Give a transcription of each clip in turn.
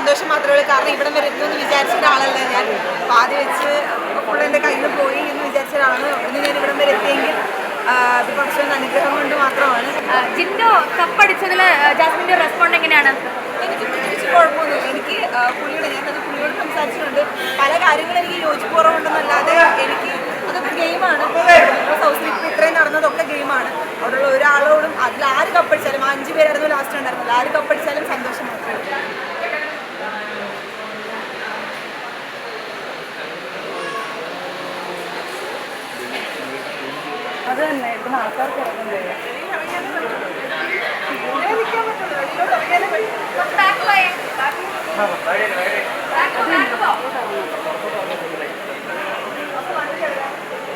സന്തോഷം മാത്രമേ ഉള്ളൂ. കാരണം ഇവിടെ വരുന്നു എന്ന് വിചാരിച്ച ഒരാളല്ല ഞാൻ. പാതി വെച്ച് ഫുള്ള് എന്റെ കയ്യിൽ നിന്ന് പോയി എന്ന് വിചാരിച്ച ഒരാളാണ്. ഇന്ന് ഞാൻ ഇവിടം വരെ എത്തിയെങ്കിൽ അനുഗ്രഹം കൊണ്ട് മാത്രമാണ്. ജിൻഡോ കപ്പടിച്ചതിൽ ജാസ്മിന്റെ റെസ്പോണ്ട് എങ്ങനെയാണ്? എനിക്ക് പ്രത്യേകിച്ച് കുഴപ്പമൊന്നുമില്ല എനിക്ക് പുള്ളിയോട് ഞാൻ അത് പുള്ളിയോട് സംസാരിച്ചിട്ടുണ്ട്. പല കാര്യങ്ങളും എനിക്ക് യോജിപ്പ് കുറവുണ്ടെന്നല്ലാതെ എനിക്ക് അതൊക്കെ ഗെയിമാണ്. സൗസിൽ ഹൗസിൽ ഇപ്പോൾ ഇത്രയും നടന്നതൊക്കെ ഗെയിമാണ്. അവിടെയുള്ള ഒരാളോടും അതിൽ ആര് കപ്പടിച്ചാലും അഞ്ച് പേരായിരുന്നു ലാസ്റ്റ് ഉണ്ടായിരുന്നത്. ആര് കപ്പടിച്ചാലും സന്തോഷം മാത്രമേ അത് തന്നെ ഇവിടുന്ന് ആൾക്കാർക്ക് ഇറങ്ങുന്നില്ല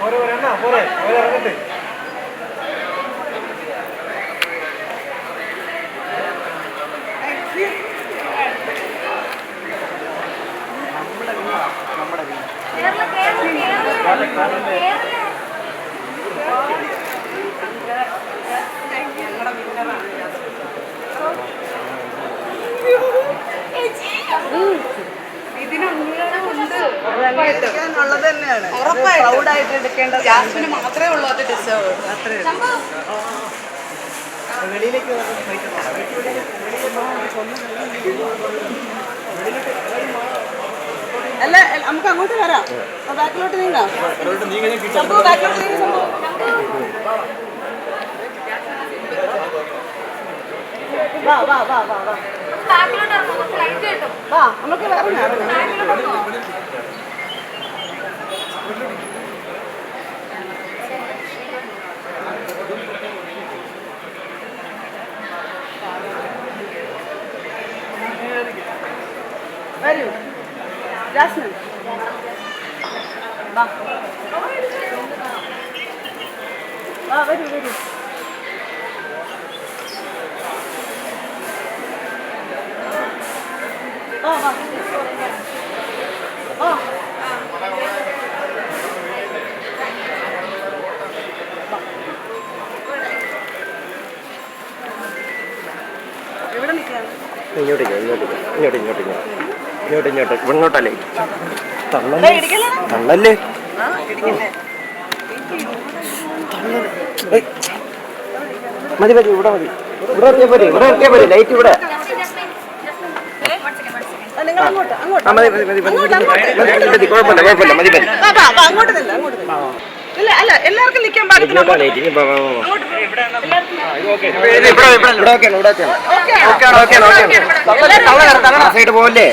പോരെ പോരെ എന്നാ പോരെ പോരെ ഇറങ്ങട്ടെ കേരള കേരള. എടുക്കേണ്ട ജാസ്മിന് മാത്രമേ ഉള്ളൂ അത് ഡിസേർവ് അത്രേ വെളിയിലേക്ക്? അല്ല നമുക്ക് അങ്ങോട്ട് വരാം. ബാക്കിലോട്ട് നീങ്ങാം. സംഭവം ബാക്കിലോട്ട് നീങ്ങി സംഭവം. വാ വാ വാ വാ വാ. നമുക്ക് വേറെ ഇറങ്ങാം ഇങ്ങോട്ടേക്ക് ഇങ്ങോട്ടേക്ക് ഇങ്ങോട്ട് ഇങ്ങോട്ട് ഇങ്ങോട്ട് ഇങ്ങോട്ട് ഇങ്ങോട്ട് ഇങ്ങോട്ടല്ലേ? തള്ളല്ലേ തള്ളല്ലേ. മതി മതി ഇവിടെ മതി. ഇവിടെ എത്തിയാ പോരെ ഇവിടെ എത്തിയാ പോരെ. ലൈറ്റ് ഇവിടെ. അങ്ങോട്ട് അങ്ങോട്ട്. മതി മതി മതി അങ്ങോട്ട്, അങ്ങോട്ട്. കുഴപ്പമില്ല കുഴപ്പമില്ല മതി അങ്ങോട്ട് അങ്ങോട്ട് നില്ല ഇല്ല അല്ല എല്ലാവർക്കും നിൽക്കാൻ പാകത്തിന് സൈഡ് പോവല്ലേ?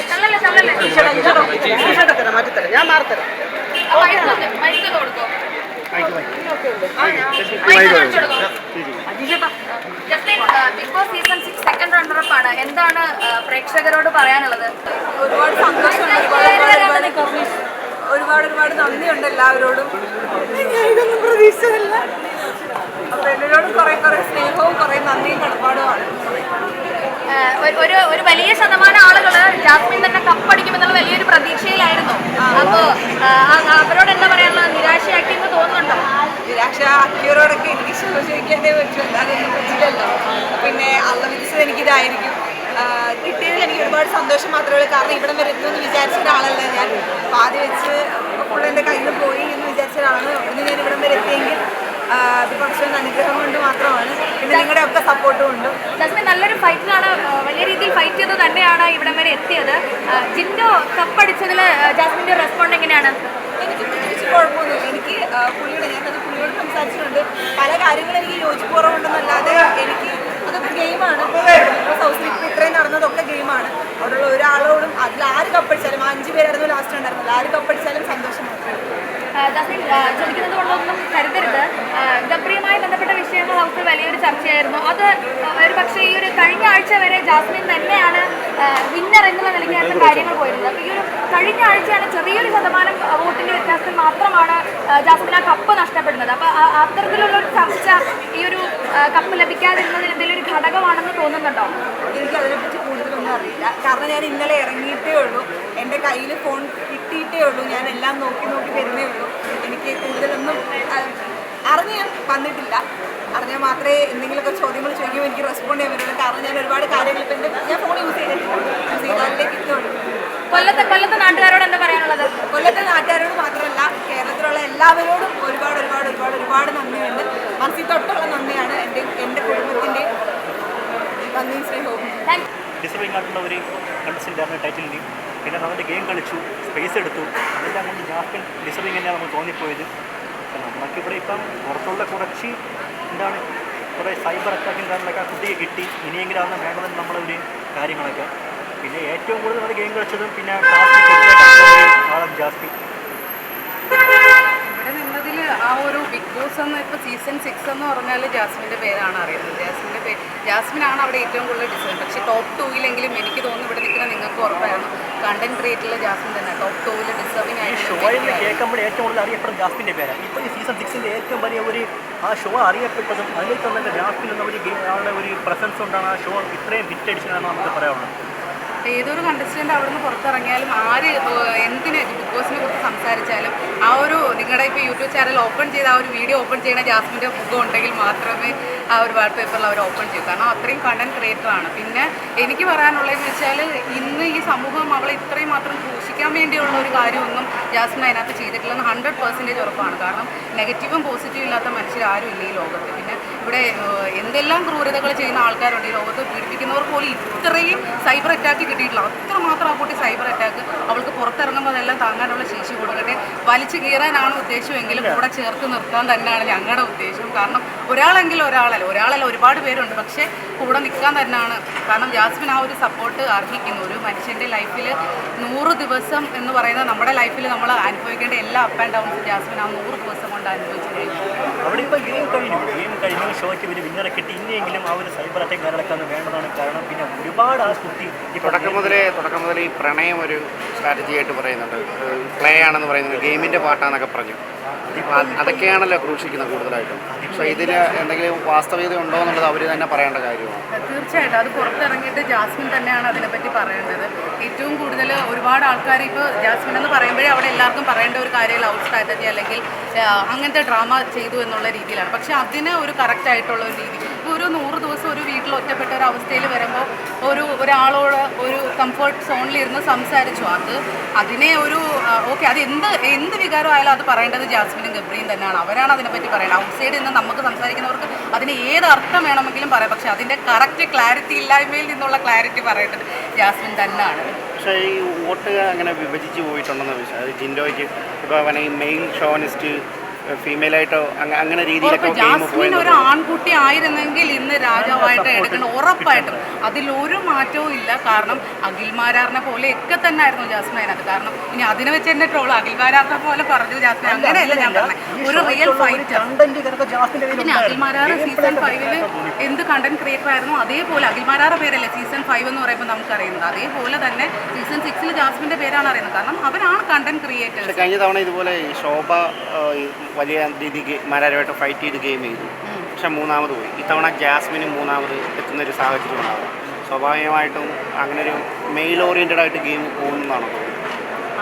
ഞാൻ Bigg Boss season six second runner-up ആണ്. എന്താണ് പ്രേക്ഷകരോട് പറയാനുള്ളത്? ഒരുപാട് സന്തോഷമുണ്ട് ഒരുപാട് ഒരുപാട് നന്ദിയുണ്ട് എല്ലാവരോടും. ഇതൊന്നും പ്രതീക്ഷിച്ചതല്ല. അപ്പൊ എല്ലാവരോടും കുറെ കുറെ സ്നേഹവും കുറെ നന്ദിയും കടപ്പാടുമാണ്. ഒരു- ഒരു വലിയ ശതമാനം ആളുകൾ ജാസ്മിൻ തന്നെ കപ്പടിക്കുമെന്നുള്ള വലിയൊരു പ്രതീക്ഷയിലായിരുന്നു. അപ്പോ അവരോട് എന്താ പറയാനുള്ള നിരാശയാക്കി എന്ന് തോന്നുന്നുണ്ടോ? നിരാശ അക്കിയറോടൊക്കെ എനിക്ക് ചോദിക്കാനേ പറ്റും പറ്റില്ലല്ലോ പിന്നെ അള്ള വിധിച്ചത് എനിക്കിതായിരിക്കും. കിട്ടിയതിൽ എനിക്ക് ഒരുപാട് സന്തോഷം മാത്രമേ ഉള്ളൂ. കാരണം ഇവിടം വരെ എത്തുമെന്ന് വിചാരിച്ച ഒരാളല്ല ഞാൻ. അപ്പോൾ ആദ്യം വെച്ച് ഫുള്ള് എന്റെ കയ്യിൽ നിന്ന് പോയി എന്ന് വിചാരിച്ച ഒരാളാണ് ഒന്ന് ഞാൻ ഇവിടം വരെ എത്തിയെങ്കിൽ അത് കുറച്ചൊന്ന് അനുഗ്രഹം കൊണ്ട് മാത്രമാണ്. പിന്നെ നിങ്ങളുടെ ഒക്കെ സപ്പോർട്ടും ഉണ്ട്. ജസ്മിൻ നല്ലൊരു ഫൈറ്റിലാണ് വലിയ രീതിയിൽ ഫൈറ്റ് ചെയ്ത് തന്നെയാണ് ഇവിടം വരെ എത്തിയത്. ജിൻഡോ കപ്പടിച്ചതിൽ ജാസ്മിന്റെ റെസ്പോണ്ട് എങ്ങനെയാണ്? എനിക്ക് പ്രത്യേകിച്ച് കുഴപ്പമൊന്നുമില്ല എനിക്ക് പുള്ളിയോട് അത് സംസാരിച്ചിട്ടുണ്ട്. പല കാര്യങ്ങളും എനിക്ക് യോജിപ്പ് കുറവുണ്ടെന്നല്ലാതെ എനിക്ക് അതൊക്കെ ഗെയിമാണ് ഇത്രയും നടന്നതൊക്കെ ഗെയിമാണ്. അവിടെയുള്ള ഒരാളോടും അതിൽ ആര് കപ്പടിച്ചാലും അഞ്ചു പേരായിരുന്നു ലാസ്റ്റ് ഉണ്ടായിരുന്നത് ആര് കപ്പടിച്ചാലും സന്തോഷം മാത്രമേ ചോദിക്കുന്നത് കൊണ്ടൊന്നും കരുതരുത്. ഗബ്രിയുമായി ബന്ധപ്പെട്ട വിഷയങ്ങൾ അവർക്ക് വലിയൊരു ചർച്ചയായിരുന്നു. അത് ഒരു പക്ഷേ ഈ ഒരു കഴിഞ്ഞ ആഴ്ച വരെ ജാസ്മിൻ തന്നെയാണ് വിന്നർ എന്നുള്ള നിലയ്ക്കായിരുന്നു കാര്യങ്ങൾ പോയിരുന്നത്. അപ്പോൾ ഈ ഒരു കഴിഞ്ഞ ആഴ്ചയാണ് ചെറിയൊരു ശതമാനം ആ, വോട്ടിന്റെ വ്യത്യാസത്തിൽ മാത്രമാണ് ജാസ്മിൻ ആ കപ്പ് നഷ്ടപ്പെടുന്നത്. അപ്പോൾ അത്തരത്തിലുള്ള ഒരു ചർച്ച ഈ ഒരു കപ്പ് ലഭിക്കാതിരുന്നതിന് എന്തെങ്കിലും ഒരു ഘടകമാണെന്ന് തോന്നുന്നുണ്ടോ? എനിക്ക് അതിനെപ്പറ്റി അറിയില്ല. കാരണം ഞാൻ ഇന്നലെ ഇറങ്ങിയിട്ടേ ഉള്ളൂ. എന്റെ കയ്യിൽ ഫോൺ കിട്ടിയിട്ടേ ഉള്ളൂ. ഞാൻ എല്ലാം നോക്കി നോക്കി വരുന്നേ ഉള്ളൂ. എനിക്ക് കൂടുതലൊന്നും അറിഞ്ഞ് ഞാൻ വന്നിട്ടില്ല. അറിഞ്ഞാൽ മാത്രമേ എന്തെങ്കിലുമൊക്കെ ചോദ്യങ്ങൾ ചോദിക്കുമ്പോൾ എനിക്ക് റെസ്പോണ്ട് ചെയ്യാൻ പറ്റുള്ളൂ. കാരണം ഞാൻ ഒരുപാട് കാര്യങ്ങൾ ഇപ്പം ഞാൻ ഫോൺ യൂസ് ചെയ്തിട്ടുണ്ട് യൂസ് ചെയ്താലേ കിട്ടുള്ളൂ കൊല്ലത്തെ കൊല്ലത്തെ നാട്ടുകാരോട് എന്താ പറയാനുള്ളത്? കൊല്ലത്തെ നാട്ടുകാരോട് മാത്രമല്ല കേരളത്തിലുള്ള എല്ലാവരോടും ഒരുപാട് ഒരുപാട് ഒരുപാട് ഒരുപാട് നന്ദിയുണ്ട്. മനസ്സിൽ തൊട്ടുള്ള നന്ദിയാണ് എന്റെ എന്റെ കുടുംബത്തിന്റെ നന്ദിയും സ്നേഹവും താങ്ക് ഡിസർവിംഗ് ആയിട്ടുള്ള ഒരു കണ്ടസ്റ്റന്റാണ് ടൈറ്റിലിന് പിന്നെ നമ്മുടെ ഗെയിം കളിച്ചു സ്പേസ് എടുത്തു. അതെല്ലാം കൊണ്ട് ജാഫിൻ ഡിസർവിങ് തന്നെയാണ് നമുക്ക് തോന്നിപ്പോയത്. നമുക്കിവിടെ ഇപ്പം പുറത്തുള്ള കുറച്ച് എന്താണ് കുറേ സൈബർ അറ്റാക്കിങ് കാര്യങ്ങളൊക്കെ കുട്ടിയെ കിട്ടി. ഇനിയെങ്കിലും അതൊന്നും വേണ്ടതെന്ന് നമ്മളെ ഒരു കാര്യങ്ങളൊക്കെ. പിന്നെ ഏറ്റവും കൂടുതൽ നമ്മൾ ഗെയിം കളിച്ചതും പിന്നെ ആളും ജാസ്തി. ആ ഒരു ബിഗ് ബോസ് എന്ന് ഇപ്പോൾ സീസൺ സിക്സ് എന്ന് പറഞ്ഞാൽ ജാസ്മിന്റെ പേരാണ് അറിയുന്നത്. ജാസ്മിന്റെ പേര് ജാസ്മിനാണ് അവിടെ ഏറ്റവും കൂടുതൽ ഡിസൈൻ. പക്ഷേ ടോപ്പ് ടൂയിലെങ്കിലും എനിക്ക് തോന്നുന്നു ഇവിടെ നിൽക്കുന്ന നിങ്ങൾക്ക് ഉറപ്പായിരുന്നു കണ്ടന്റ് ക്രിയേറ്ററിലെ ജാസ്മിൻ തന്നെ. ടോപ്പ് ടൂവിൽ ഡിസർവിംഗ് ആയിട്ട് ഷോയിൽ കേൾക്കുമ്പോൾ ഏറ്റവും കൂടുതൽ അറിയപ്പെടും ജാസ്മിന്റെ പേരാണ്. ഇപ്പോൾ ഈ സീസൺ സിക്സിന്റെ ഏറ്റവും വലിയ ഒരു ആ ഷോ അറിയപ്പെട്ടതും അതിൽ തന്നെ ജാസ്മിൻ എന്ന ഒരു ഗെയിം ആളുടെ ഒരു പ്രസൻസ് കൊണ്ടാണ് ആ ഷോ ഇത്രയും ഹിറ്റ് അടിച്ചതാണെന്ന് നമുക്ക് പറയാനുള്ളത്. ഏതൊരു കണ്ടസ്റ്റന്റ് അവിടുന്ന് പുറത്തിറങ്ങിയാലും ആര് എന്തിന് ബിഗ് ബോസിനെ കുറിച്ച് സംസാരിച്ചാലും ആ ഒരു നിങ്ങളുടെ ഇപ്പോൾ യൂട്യൂബ് ചാനൽ ഓപ്പൺ ചെയ്ത് ആ ഒരു വീഡിയോ ഓപ്പൺ ചെയ്യുന്ന ജാസ്മിന്റെ മുഖം ഉണ്ടെങ്കിൽ മാത്രമേ ആ ഒരു വാൾ പേപ്പറിൽ അവർ ഓപ്പൺ ചെയ്യും കാരണം അത്രയും കണ്ടന്റ് ക്രിയേറ്റർ ആണ്. പിന്നെ എനിക്ക് പറയാനുള്ളതെന്ന് വെച്ചാൽ ഇന്ന് ഈ സമൂഹം അവളെ ഇത്രയും മാത്രം ക്രൂശിക്കാൻ വേണ്ടിയുള്ള ഒരു കാര്യമൊന്നും ജാസ്മിൻ അതിനകത്ത് ചെയ്തിട്ടില്ലെന്ന് ഹൺഡ്രഡ് പെർസെന്റേജ് ഉറപ്പാണ്. കാരണം നെഗറ്റീവും പോസിറ്റീവും ഇല്ലാത്ത മനുഷ്യരാരും ഇല്ല ഈ ലോകത്ത്. പിന്നെ ഇവിടെ എന്തെല്ലാം ക്രൂരതകൾ ചെയ്യുന്ന ആൾക്കാരുണ്ട് ഈ ലോകത്ത് പീഡിപ്പിക്കുന്നവർ പോലും ഇത്രയും സൈബർ അറ്റാക്ക് കിട്ടിയിട്ടില്ല. അത്രമാത്രം ആ കുട്ടി സൈബർ അറ്റാക്ക് അവൾക്ക് പുറത്തിറങ്ങുമ്പോൾ അതെല്ലാം താങ്ങാനുള്ള ശേഷി കൊടുക്കട്ടെ. വലിച്ചു കീറാനാണ് ഉദ്ദേശമെങ്കിലും കൂടെ ചേർത്ത് നിർത്താൻ തന്നെയാണ് ഞങ്ങളുടെ ഉദ്ദേശം. കാരണം ഒരാളെങ്കിലും ഒരാളല്ല. ഒരാളല്ല ഒരുപാട് പേരുണ്ട്. പക്ഷേ കൂടെ നിൽക്കാൻ തന്നെയാണ്. കാരണം ജാസ്മിൻ ആ ഒരു സപ്പോർട്ട് അർഹിക്കുന്നു. ഒരു മനുഷ്യന്റെ ലൈഫിൽ നൂറ് ദിവസം എന്ന് പറയുന്നത് നമ്മുടെ ലൈഫിൽ നമ്മൾ അനുഭവിക്കേണ്ട എല്ലാ അപ്പ് ആൻഡ് ഡൗൺസും ജാസ്മിൻ ആ നൂറ് ദിവസം കൊണ്ട് അനുഭവിച്ചു കഴിഞ്ഞു അവിടെ ഇപ്പോൾ ഗെയിം കഴിഞ്ഞു. ഗെയിം കഴിഞ്ഞു. ഷോയ്ക്ക് ഒരു വിന്നറെ കിട്ടി. ഇനിയെങ്കിലും ആ ഒരു സൈബർ അറ്റാക്ക് കാര്യങ്ങളൊക്കെ വേണ്ടതാണ്. കാരണം പിന്നെ ഒരുപാട് ആ കുട്ടി ഈ തുടക്കം മുതലേ തുടക്കം മുതൽ ഈ പ്രണയം ഒരു സ്ട്രാറ്റജി ആയിട്ട് പറയുന്നുണ്ട്. പ്ലേ ആണെന്ന് പറയുന്നത് ഗെയിമിന്റെ പാട്ടാന്നൊക്കെ പറഞ്ഞു. അതൊക്കെയാണല്ലോ ക്രൂശിക്കുന്നത് കൂടുതലായിട്ടും. പക്ഷേ ഇതിൽ എന്തെങ്കിലും വാസ്തവികത ഉണ്ടോ എന്നുള്ളത് അവർ തന്നെ പറയേണ്ട കാര്യമാണ്. തീർച്ചയായിട്ടും. അത് പുറത്തിറങ്ങിയിട്ട് ജാസ്മിൻ തന്നെയാണ് അതിനെപ്പറ്റി പറയേണ്ടത്. ഏറ്റവും കൂടുതൽ ഒരുപാട് ആൾക്കാർ ഇപ്പോൾ ജാസ്മിൻ എന്ന് പറയുമ്പോഴേ അവിടെ എല്ലാവർക്കും പറയേണ്ട ഒരു കാര്യം ലവ് സ്ട്രാറ്റജി അല്ലെങ്കിൽ അങ്ങനത്തെ ഡ്രാമ ചെയ്തു എന്നുള്ള രീതിയിലാണ്. പക്ഷെ അതിന് ഒരു കറക്റ്റ് ആയിട്ടുള്ള ഒരു രീതി. ഇപ്പോൾ ഒരു നൂറ് ദിവസം ഒരു വീട്ടിൽ ഒറ്റപ്പെട്ട ഒരു അവസ്ഥയിൽ വരുമ്പോൾ ഒരു ഒരാളോട് ഒരു കംഫർട്ട് സോണിൽ ഇരുന്ന് സംസാരിച്ചു. അത് അതിനെ ഒരു ഓക്കെ അത് എന്ത് എന്ത് വികാരമായാലും അത് പറയേണ്ടത് ജാസ്മിനും ഗബ്രിയും തന്നെയാണ്. അവരാണ് അതിനെപ്പറ്റി പറയുന്നത് ഔട്ട് സൈഡിൽ നിന്ന് നമുക്ക് സംസാരിക്കുന്നവർക്ക് അതിന് ഏത് അർത്ഥം വേണമെങ്കിലും പറയാം. പക്ഷെ അതിന്റെ കറക്റ്റ് ക്ലാരിറ്റി ഇല്ലായ്മയിൽ നിന്നുള്ള ക്ലാരിറ്റി പറയേണ്ടത് ജാസ്മിൻ തന്നെയാണ്. പക്ഷേ ഈ വോട്ട് അങ്ങനെ വിഭജിച്ച് പോയിട്ടുണ്ടെന്ന് ജിൻഡോയ്ക്ക് ഇപ്പോൾ മെയിൽ ഷോണിസ്റ്റ് ഫീമെയിലായിട്ടോ അങ്ങനെ രീതിയിലൊക്കെ ജാസ്മിൻ ഒരു ആൺകുട്ടി ആയിരുന്നെങ്കിൽ ഇന്ന് രാജാവായിട്ട് എടുക്കണം ഉറപ്പായിട്ടും അതിലൊരു മാറ്റവും ഇല്ല. കാരണം അഖിൽമാരാറിനെ പോലെ ഒക്കെ തന്നെ ആയിരുന്നു ജാസ്മിൻ. അതിനകത്ത് കാരണം ഇനി അതിനെ വെച്ച് എന്നെ ട്രോൾ അഖിൽമാരാറിനെ പോലെ പറഞ്ഞു ജാസ്മിൻ. അങ്ങനെയല്ല ഞാൻ പറഞ്ഞത്. ഒരു റിയൽ ഫൈറ്റ് കണ്ടന്റ് ചിലപ്പോൾ ജാസ്മിന്റെ പിന്നെ സീസൺ ഫൈവിൽ എന്ത് കണ്ടന്റ് ക്രിയേറ്റർ ആയിരുന്നു? അതേപോലെ അഖിൽമാരാറ പേരല്ലേ സീസൺ ഫൈവ് എന്ന് പറയുമ്പോൾ നമുക്കറിയുന്നത്. അതേപോലെ തന്നെ സീസൺ സിക്സിൽ ജാസ്മിന്റെ പേരാണ് അറിയുന്നത്. കാരണം അവരാണ് കണ്ടന്റ് ക്രിയേറ്റേഴ്സ് പക്ഷേ കഴിഞ്ഞ തവണ ഇതുപോലെ ശോഭ വലിയ രീതിക്ക് മാരാരുമായിട്ട് ഫൈറ്റ് ചെയ്ത് ഗെയിം ചെയ്തു. പക്ഷെ മൂന്നാമത് പോയി. ഇത്തവണ ജാസ്മിന് മൂന്നാമത് എത്തുന്നൊരു സാഹചര്യം ഉണ്ടാകും സ്വാഭാവികമായിട്ടും അങ്ങനെ ഒരു മെയിൽ ഓറിയന്റഡ് ആയിട്ട് ഗെയിം പോകുന്നതാണ്. തോന്നുന്നത്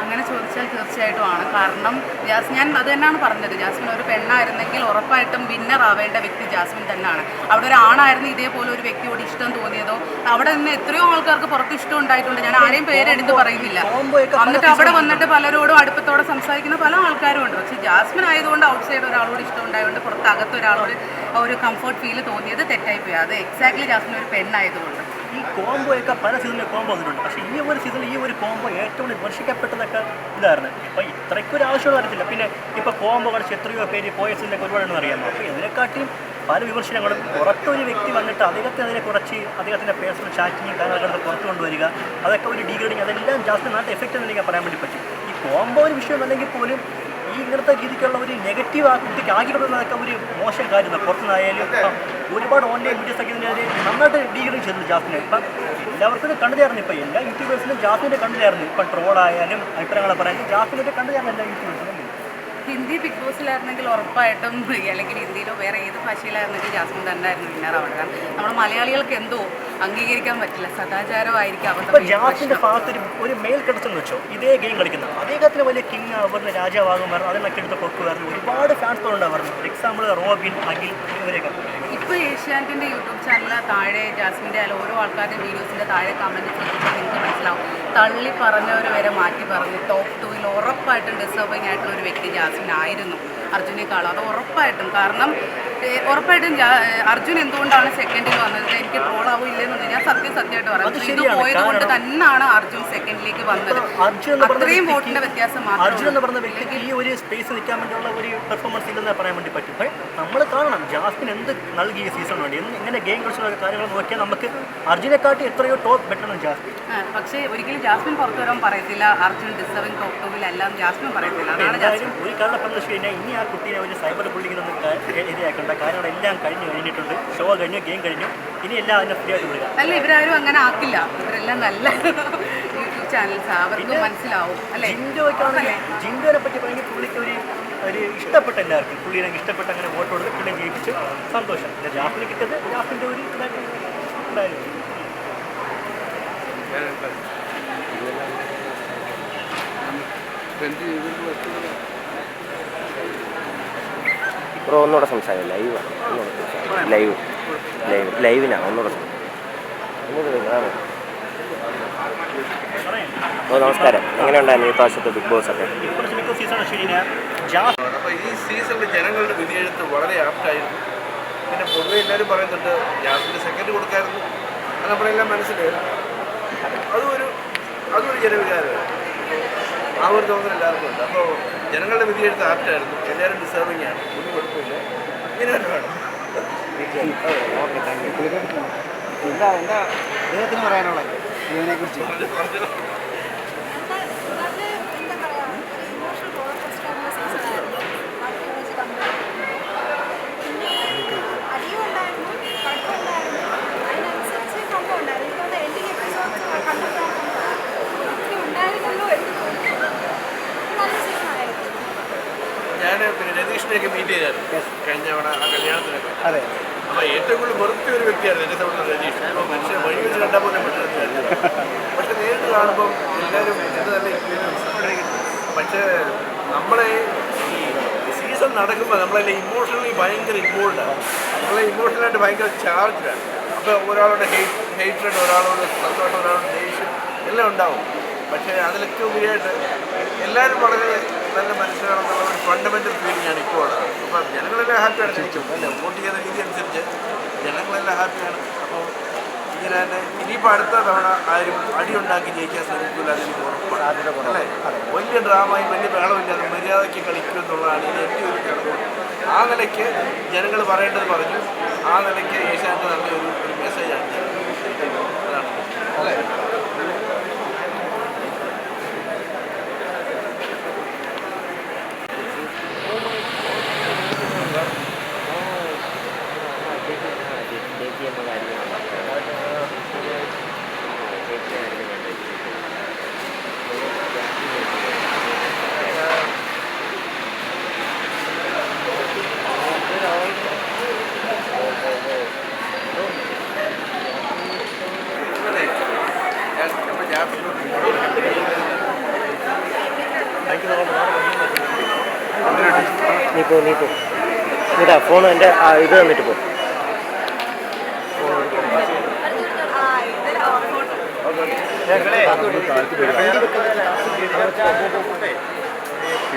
അങ്ങനെ ചോദിച്ചാൽ തീർച്ചയായിട്ടും ആണ്. കാരണം ജാസ് ഞാൻ അത് തന്നെയാണ് പറഞ്ഞത്. ജാസ്മിൻ ഒരു പെണ്ണായിരുന്നെങ്കിൽ ഉറപ്പായിട്ടും വിന്നർ ആവേണ്ട വ്യക്തി ജാസ്മിൻ തന്നെയാണ്. അവിടെ ഒരു ആണായിരുന്നു ഇതേപോലെ ഒരു വ്യക്തിയോട് ഇഷ്ടം തോന്നിയതോ? അവിടെ നിന്ന് എത്രയോ ആൾക്കാർക്ക് പുറത്ത് ഇഷ്ടം ഉണ്ടായിട്ടുണ്ട്. ഞാൻ ആരെയും പേരെടുത്ത് പറയുന്നില്ല. എന്നിട്ട് അവിടെ വന്നിട്ട് പലരോടും അടുപ്പത്തോടെ സംസാരിക്കുന്ന പല ആൾക്കാരും ഉണ്ട്. പക്ഷേ ജാസ്മിൻ ആയതുകൊണ്ട് ഔട്ട് സൈഡ് ഒരാളോട് ഇഷ്ടം ഉണ്ടായതുകൊണ്ട് പുറത്ത് അകത്ത് ഒരാളോട് ഒരു കംഫർട്ട് ഫീൽ തോന്നിയത് തെറ്റായി പോയി അത് എക്സാക്ട്ലി ജാസ്മിൻ ഒരു പെണ്ണായതുകൊണ്ട്. ഈ കോംബോ ഒക്കെ പല സീസണിൽ കോംബോ വന്നിട്ടുണ്ട്. പക്ഷേ ഈ ഒരു സീസണിൽ ഈ ഒരു കോംബോ ഏറ്റവും വിമർശിക്കപ്പെട്ടതൊക്കെ ഇതായിരുന്നു. ഇപ്പം ഇത്രയ്ക്കൊരു ആവശ്യം വരത്തില്ല പിന്നെ ഇപ്പോൾ കോംബോ കളിച്ച് എത്രയോ പേര് പോയ സീസണിലൊക്കെ ഒരുപാടെന്ന് അറിയാമോ? അപ്പോൾ ഇതിനെക്കാട്ടിയും പല വിമർശനങ്ങളും പുറത്തൊരു വ്യക്തി വന്നിട്ട് അദ്ദേഹത്തെ അതിനെ കുറച്ച് അദ്ദേഹത്തിന്റെ പേഴ്സണൽ ചാറ്റിങ്ങും കാര്യങ്ങളൊക്കെ പുറത്ത് കൊണ്ടുവരിക അതൊക്കെ ഒരു ഡീഗ്രേഡിങ് അതെല്ലാം ജാസ്തി നാട്ടിൽ എഫക്റ്റ് എന്ന് എനിക്ക് പറയാൻ വേണ്ടി പറ്റും. ഈ കോംബോ ഒരു വിഷയം അല്ലെങ്കിൽ പോലും ഇങ്ങനത്തെ രീതിക്കുള്ള ഒരു നെഗറ്റീവ് ആ കുട്ടിക്ക് ആക്കി കൊടുക്കുന്നതൊക്കെ ഒരു മോശം കാര്യമാണ് പുറത്തുനിന്നായാലും ഒരുപാട് ഓൺലൈൻ വീഡിയോസ് ഒക്കെ ഇതിനെ നന്നായിട്ട് ഡീഗ്രേഡ് ചെയ്തു ജാസ്മിനെ ഇപ്പം എല്ലാവർക്കും ഇത് കണ്ടു ചേർന്നു. ഇപ്പം എല്ലാ യൂട്യൂബേഴ്സിനും ജാസ്മിന്റെ കണ്ടു ചേർന്നു. ഇപ്പം ട്രോളായാലും അഭിപ്രായങ്ങളെ പറയാനും ജാസ്മിനൊക്കെ കണ്ടു ചേർന്നു എല്ലാ യൂട്യൂബേഴ്സിനും ഹിന്ദി ബിഗ് ബോസിലായിരുന്നെങ്കിൽ ഉറപ്പായിട്ടും അല്ലെങ്കിൽ ഹിന്ദിയിലോ വേറെ ഏത് ഭാഷയിലായിരുന്നെങ്കിൽ ജാസ്മിൻ തന്നെ ആയിരുന്നു വിന്നർ അവിടെ കാരണം നമ്മുടെ മലയാളികൾക്ക് എന്തോ അംഗീകരിക്കാൻ പറ്റില്ല. സദാചാരമായിരിക്കും അവരുടെ ജാസ്മിന്റെ ഒരു മേൽ വെച്ചോ? ഇതേ ഗെയിം കളിക്കുന്ന. അദ്ദേഹത്തിന് വലിയ കിങ് ആവുന്ന രാജാവാകും പറഞ്ഞു അതിനൊക്കെ എടുത്ത് പൊക്കുമായിരുന്നു. ഒരുപാട് ഫാൻസ് ഉണ്ടായിരുന്നു എക്സാമ്പിൾ റോബിൻ അഖിൽ ഇവരെയൊക്കെ ഇപ്പോൾ ഏഷ്യാനെറ്റിന്റെ യൂട്യൂബ് ചാനലിൽ താഴെ ജാസ്മിന്റെ അല്ല ഓരോ ആൾക്കാരുടെയും വീഡിയോസിന്റെ താഴെ കമന്റ് ചെയ്തിട്ട് എനിക്ക് മനസ്സിലാവും. തള്ളി പറഞ്ഞവർ വരെ മാറ്റി പറഞ്ഞു. ടോപ്പ് ടൂവിൽ ഉറപ്പായിട്ടും ഡിസേർവിംഗ് ആയിട്ടുള്ള ഒരു വ്യക്തി ജാസ്മിൻ ആയിരുന്നു. അർജുനേക്കാളും. അത് ഉറപ്പായിട്ടും. കാരണം ഉറപ്പായിട്ടും അർജുൻ എന്തുകൊണ്ടാണ് സെക്കൻഡിൽ വന്നത്? എനിക്ക് ട്രോൾ ഇല്ലെന്ന് ഞാൻ സത്യം സത്യമായിട്ട് അത് പറയാം ഇത്. പോയത് കൊണ്ട് തന്നെയാണ് അർജുൻ സെക്കൻഡിലേക്ക് വന്നത്. അത്രയും വോട്ടിന്റെ വ്യത്യാസം അർജുൻ എന്ന് പറഞ്ഞ വ്യക്തിക്ക് ഈ ഒരു സ്പേസ് നിൽക്കാൻ വേണ്ടിയുള്ള ഒരു പെർഫോമൻസ് ഇല്ലെന്ന് പറയാൻ വേണ്ടി പറ്റും. നമ്മൾ കാണണം. ജാസ്മിൻ എന്ത് നൽകി ഈ സീസൺ വേണ്ടി? ഇങ്ങനെ ഗെയിം കളിച്ചുള്ള കാര്യങ്ങൾ നോക്കിയാൽ നമുക്ക് അർജുനെക്കാട്ടി എത്രയോ ടോപ്പ് ബെറ്റർ ആണ് ജാസ്മിൻ. പക്ഷേ ഒരിക്കലും ജാസ്മിൻ പുറത്തു വരാൻ പറയത്തില്ല. അർജുൻ ഡിസർവിംഗ് ടോപ്പ് എല്ലാം ജാസ്മിൻ പറയത്തില്ല. അതാണ് ജാസ്മിൻ. എന്തായാലും ഒരു കാരണം പറഞ്ഞു കഴിഞ്ഞാൽ ഇനി ആ കുട്ടീനെ വലിയ സൈബർ ബുള്ളിങ്ങിനൊന്നും ഇരയാക്കണ്ട. കാരണം എല്ലാം കഴിഞ്ഞു കഴിഞ്ഞിട്ടുണ്ട്. ഷോ കഴിഞ്ഞു ഗെയിം കഴിഞ്ഞു. ഇനി എല്ലാം അതിനെ ഫ്രീ ആയിട്ട് വിടുക. അല്ല ഇവരാരും അങ്ങനെ ആക്കില്ല. ഇവരെല്ലാം നല്ല യൂട്യൂബ് ചാനൽസ് അവർക്ക് മനസ്സിലാവും അല്ലേ? ജിൻഡോയ്ക്കാണെങ്കിൽ ജിൻഡോനെ പറ്റി പറയുമെങ്കിൽ പുള്ളിക്ക് ഒരു ഒരു ഇഷ്ടപ്പെട്ട എല്ലാവർക്കും. പുള്ളി എനിക്ക് ഇഷ്ടപ്പെട്ട അങ്ങനെ വോട്ട് കൊടുത്ത് പുള്ളിയെ ജയിപ്പിച്ച് സന്തോഷം. പിന്നെ ജാഫിന് കിട്ടിയത് ജാഫിന്റെ ഒരു ഇതായിട്ട് ഉണ്ടായിരുന്നു. ബ്രോ ഒന്നുകൂടെ സംസാരിക്കാം. ലൈവാണ് ലൈവ് ലൈവ് ലൈവിനാണ് ഒന്നുകൂടെ ഒന്നുകൂടെ ഓ നമസ്കാരം. എങ്ങനെയുണ്ടായിരുന്നു ഈ പ്രാവശ്യത്തെ ബിഗ് ബോസ് ഒക്കെ? അപ്പോൾ ഈ സീസണിൽ ജനങ്ങളുടെ വിധിയെഴുത്ത് വളരെ ആപ്റ്റായിരുന്നു പിന്നെ പൊതുവെ എല്ലാവരും പറയുന്നുണ്ട് യാസിന് സെക്കൻഡ് കൊടുക്കായിരുന്നു. അത് നമ്മളെല്ലാം മനസ്സിലായി. അതും ഒരു അതും ഒരു ജനവികാരമാണ്. ആ ഒരു തോന്നൽ എല്ലാവർക്കും ഉണ്ട്. അപ്പോൾ ജനങ്ങളുടെ വിധി എടുത്ത് ആപ്റ്റായിരുന്നു എല്ലാവരും ഡിസേർവിംഗ് ആണ്. ഒന്നും കുഴപ്പമില്ല ഇങ്ങനെ തന്നെ വേണം. അദ്ദേഹത്തിന് പറയാനുള്ളത്. ഇതിനെ കുറിച്ച് പറഞ്ഞു പറഞ്ഞു നല്ല എന്താ പറയാ ഇമോഷണൽ റോളർ കോസ്റ്റർ ആയിട്ടുള്ള സീസൺ ആയിരുന്നു ബാക്കി വെച്ച് കമ്പയർ പിന്നെ അടിയും ഉണ്ടായിരുന്നു കുഴപ്പമുണ്ടായിരുന്നു അതിനനുസരിച്ച് കമ്പം ഉണ്ടായിരുന്നു ഇപ്പോൾ എൻഡിങ് എപ്പിസോഡ് കണ്ടപ്പോൾ ഒത്തിരി ഉണ്ടായിരുന്നല്ലോ എന്ന് തോന്നി നല്ല സീസൺ ആയിരുന്നു ഞാൻ പിന്നെ രതീഷിനെയൊക്കെ മീറ്റ് ചെയ്തായിരുന്നു കഴിഞ്ഞ അവിടെ ആ കല്യാണത്തിനൊക്കെ. അതെ. അപ്പോൾ ഏറ്റവും കൂടുതൽ വെറുത്ത ഒരു വ്യക്തിയായിരുന്നു എന്നെ സൗണ്ട് രജീഷ് അപ്പോൾ മനുഷ്യൻ വഴി വെച്ച് കണ്ടാൽ പോലും പെട്ടെന്ന് പക്ഷെ നേരിട്ട് കാണുമ്പോൾ എല്ലാവരും എന്ത് നല്ല എക്സ്പീരിയൻസ് പക്ഷേ നമ്മളെ ഈ സീസൺ നടക്കുമ്പോൾ നമ്മളെല്ലാം ഇമോഷണലി ഭയങ്കര ഇൻവോൾഡാണ് നമ്മളെ ഇമോഷണലായിട്ട് ഭയങ്കര ചാർജ്ഡാണ് അപ്പോൾ ഒരാളുടെ ഹെയ്റ്റ് ഹെയ്റ്റഡ് ഒരാളോട് സന്തോഷം ഒരാളുടെ ദേഷ്യം എല്ലാം ഉണ്ടാവും. പക്ഷേ അതിലൊക്കെ ഉപരിയായിട്ട് എല്ലാവരും വളരെ നല്ല മനുഷ്യരാണെന്നുള്ള ഒരു ഫണ്ടമെന്റൽ ഫീലിംഗ് ആണ് ഇപ്പോൾ ഉള്ളത്. അപ്പോൾ ജനങ്ങളെല്ലാം ഹാപ്പിയാണ് ശരിക്കും. അല്ലേ? വോട്ട് ചെയ്യുന്ന രീതി അനുസരിച്ച് ജനങ്ങളെല്ലാം ഹാപ്പിയാണ് അപ്പോൾ ഇങ്ങനെ തന്നെ ഇനിയിപ്പോൾ അടുത്ത തവണ ആരും അടിയുണ്ടാക്കി ജയിക്കാൻ ശ്രമിക്കില്ല അതെനിക്ക് ഉറപ്പാണ്. അല്ലേ? വലിയ ഡ്രാമയും വലിയ ബഹളമില്ലാതെ മര്യാദയ്ക്ക് കളിക്കും എന്നുള്ളതാണ് ഇത് എന്റെ ഒരു കണക്ക് ആ നിലയ്ക്ക് ജനങ്ങൾ പറയേണ്ടത് പറഞ്ഞു. ആ നിലയ്ക്ക് ഏഷ്യാനെറ്റ് നല്ലൊരു ഒരു മെസ്സേജാണ് അതാണ്. അല്ലേ? ഇതാ ഫോൺ എന്റെ ഇത് തന്നിട്ട് പോ.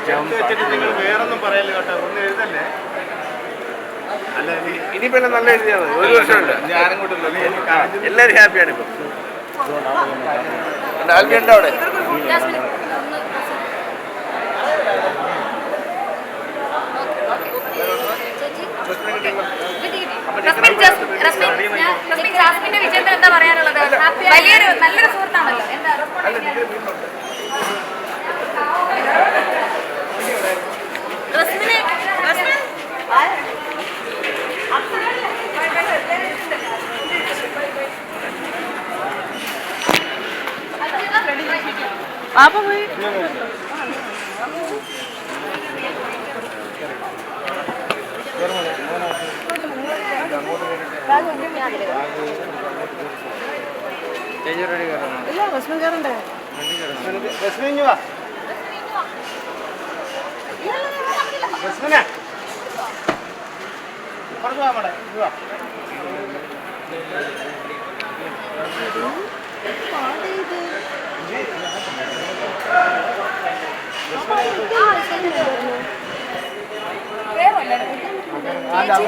എല്ലാരും വേറൊന്നും പറയല്ലേ കേട്ടോ ഒന്നും എഴുതല്ലേ അല്ല ഇനി പിന്നെ നല്ല എഴുതിയാൽ മതി. ഒരു വർഷമുണ്ട് ഞാനും കൂടെ എല്ലാവരും ഹാപ്പിയാണ് ഇപ്പൊ. ആൽബി ഉണ്ടോ അവിടെ ജാസ്മിൻ ഒന്ന് ചേച്ചി വിജയത്തിൽ എന്താ പറയാനുള്ളത്? വലിയൊരു നല്ലൊരു സുഹൃത്താണല്ലോ. എന്താ?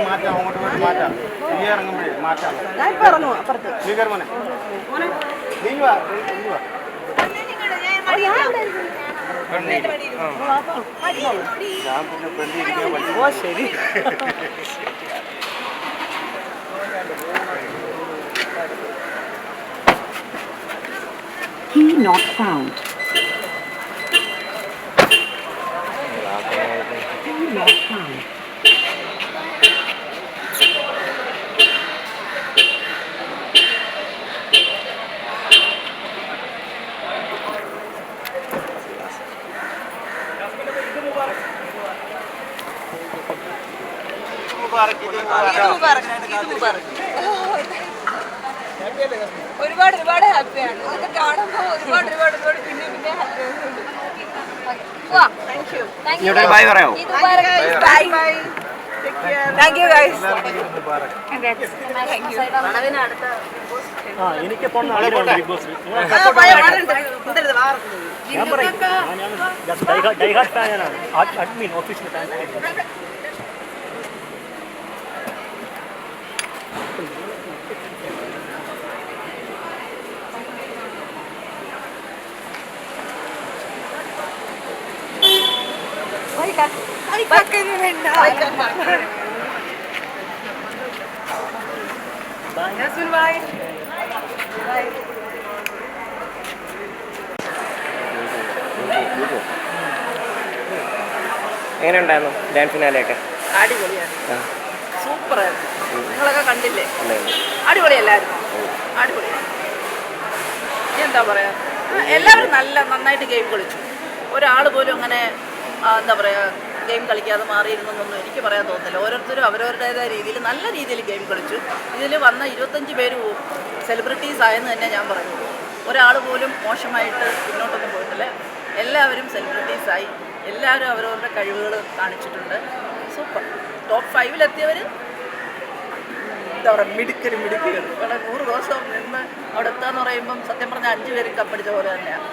മാറ്റാം അങ്ങോട്ട് മാറ്റാം. ഈ ഇറങ്ങുമ്പോഴേ മാറ്റാം. ഞാൻ ഇപ്പൊ അപ്പുറത്ത്. സ്പീക്കർ മോനെ. മോനെ. നീ വാ നീ വാ ഞാൻ പിന്നെ പെണ്ണിരിക്കാൻ പഠിച്ചു ഓ ശരി Key not found. Key not found. ഒരുപാട് ഒരുപാട് ഹാപ്പിയാണ് അതൊക്കെ കാണുമ്പോൾ ഒരുപാട് ഒരുപാട് ഒരുപാട് പിന്നെ പിന്നെ എനിക്ക് ഞാൻ പറയും ഡൈഹാർഡ് ഫാനാണ് അഡ്മിൻ ഓഫീസിൽ ഫാൻ എങ്ങനെ ഉണ്ടായിരുന്നു ഡാൻസ് ഫിനാലെയൊക്കെ അടിപൊളിയാണ് സൂപ്പറായിരുന്നു. നിങ്ങളൊക്കെ കണ്ടില്ലേ? അടിപൊളിയല്ലായിരുന്നു? അടിപൊളി ഇനി എന്താ പറയാ? എല്ലാവരും നല്ല നന്നായിട്ട് ഗെയിം കളിച്ചു. ഒരാൾ പോലും അങ്ങനെ എന്താ പറയാ ഗെയിം കളിക്കാതെ മാറിയിരുന്നൊന്നും എനിക്ക് പറയാൻ തോന്നുന്നില്ല. ഓരോരുത്തരും അവരവരുടേതായ രീതിയിൽ നല്ല രീതിയിൽ ഗെയിം കളിച്ചു. ഇതിൽ വന്ന ഇരുപത്തഞ്ച് പേര് സെലിബ്രിറ്റീസ് ആയെന്ന് തന്നെ ഞാൻ പറഞ്ഞു. ഒരാൾ പോലും മോശമായിട്ട് മുന്നോട്ടൊന്നും പോയിട്ടില്ല. എല്ലാവരും സെലിബ്രിറ്റീസായി എല്ലാവരും അവരവരുടെ കഴിവുകൾ കാണിച്ചിട്ടുണ്ട്. സൂപ്പർ ടോപ്പ് ഫൈവിലെത്തിയവർ എന്താ പറയുക മിടുക്കൽ മിടുക്കുകൾ കാരണം നൂറ് ദിവസം നിന്ന് അവിടെ എത്താന്ന് പറയുമ്പം സത്യം പറഞ്ഞാൽ അഞ്ച് പേരും കപ്പടിച്ച പോലെ തന്നെയാണ്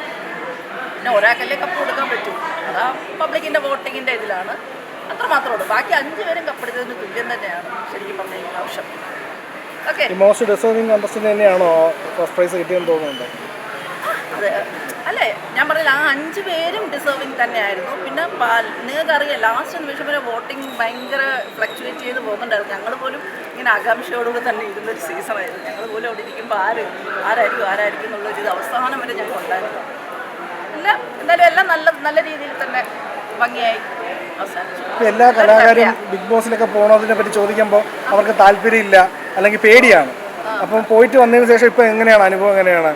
പിന്നെ ഒരാൾക്കല്ലേ കപ്പ് കൊടുക്കാൻ പറ്റൂ. അതാ പബ്ലിക്കിന്റെ വോട്ടിങ്ങിന്റെ ഇതിലാണ്. അത്ര മാത്രമേ ഉള്ളൂ. ബാക്കി അഞ്ച് പേരും കപ്പെടുത്തതിന് തുല്യം തന്നെയാണ് ശരിക്കും പറഞ്ഞ ആവശ്യം. ഓക്കെ മോസ്റ്റ് ഡിസേർവിംഗ് കണ്ടസ്റ്റന്റ് തന്നെയാണോ ഫസ്റ്റ് പ്രൈസ് കിട്ടിയെന്ന് തോന്നുന്നുണ്ട്? അതെ. അല്ലേ? ഞാൻ പറഞ്ഞില്ല ആ അഞ്ച് പേരും ഡിസേർവിങ് തന്നെയായിരുന്നു. പിന്നെ നിങ്ങൾക്കറിയാം ലാസ്റ്റ് നിമിഷം വരെ വോട്ടിംഗ് ഭയങ്കര ഫ്ലക്ച്വേറ്റ് ചെയ്ത് പോകുന്നുണ്ടായിരുന്നു. ഞങ്ങൾ പോലും ഇങ്ങനെ ആകാംക്ഷയോടുകൂടി തന്നെ ഇരുന്നൊരു സീസണായിരുന്നു ഞങ്ങൾ പോലും അവിടെ ഇരിക്കുമ്പോൾ ആര് ആരായിരിക്കും ആരായിരിക്കും എന്നുള്ളൊരു ഇത് അവസാനം വരെ ഞങ്ങൾ ഉണ്ടായിരുന്നു. എല്ലാം എന്തായാലും എല്ലാം നല്ല നല്ല രീതിയിൽ തന്നെ ഭംഗിയായി അവസാനിച്ചു. എല്ലാ കലാകാരും ബിഗ് ബോസിലൊക്കെ പോണതിനെ പറ്റി ചോദിക്കുമ്പോൾ അവർക്ക് താല്പര്യമില്ല അല്ലെങ്കിൽ പേടിയാണ്. അപ്പം പോയിട്ട് വന്നതിന് ശേഷം ഇപ്പൊ എങ്ങനെയാണ്? അനുഭവം എങ്ങനെയാണ്?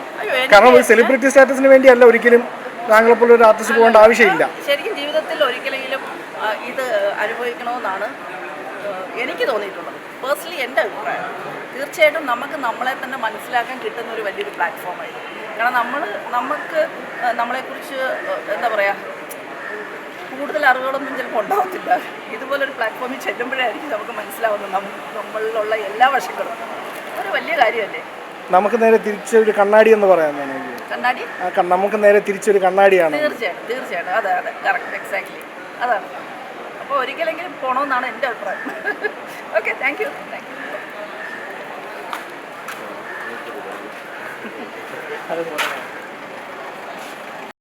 കാരണം ഒരു സെലിബ്രിറ്റി സ്റ്റാറ്റസിന് വേണ്ടിയല്ല ഒരിക്കലും താങ്കളെ പോലെ ഒരു ആർട്ടിസ്റ്റ് പോകേണ്ട ആവശ്യമില്ല. ശരിക്കും ജീവിതത്തിൽ ഒരിക്കലെങ്കിലും ഇത് അനുഭവിക്കണമെന്നാണ് എനിക്ക് തോന്നിയിട്ടുള്ളത്. പേഴ്സണലി എന്റെ അഭിപ്രായം. തീർച്ചയായിട്ടും നമുക്ക് നമ്മളെ തന്നെ മനസ്സിലാക്കാൻ കിട്ടുന്ന ഒരു വലിയൊരു പ്ലാറ്റ്ഫോമായിരുന്നു കാരണം നമ്മൾ നമുക്ക് നമ്മളെക്കുറിച്ച് എന്താ പറയുക കൂടുതൽ അറിവുകളൊന്നും ചിലപ്പോൾ ഉണ്ടാവത്തില്ല. ഇതുപോലൊരു പ്ലാറ്റ്ഫോമിൽ ചെല്ലുമ്പോഴായിരിക്കും നമുക്ക് മനസ്സിലാവുന്നത് നമ്മളിലുള്ള എല്ലാ വശങ്ങളും. ഒരു വലിയ കാര്യമല്ലേ? നമുക്ക് നേരെ തിരിച്ചൊരു കണ്ണാടി എന്ന് പറയാൻ കണ്ണാടി? നമുക്ക് നേരെ തിരിച്ചൊരു കണ്ണാടിയാണ്. തീർച്ചയായിട്ടും തീർച്ചയായിട്ടും. അതെ അതെ. കറക്റ്റ് എക്സാക്ട്ലി അതാണ്. അപ്പോൾ ഒരിക്കലെങ്കിലും പോകണമെന്നാണ് എന്റെ അഭിപ്രായം. Okay thank you thank you അത്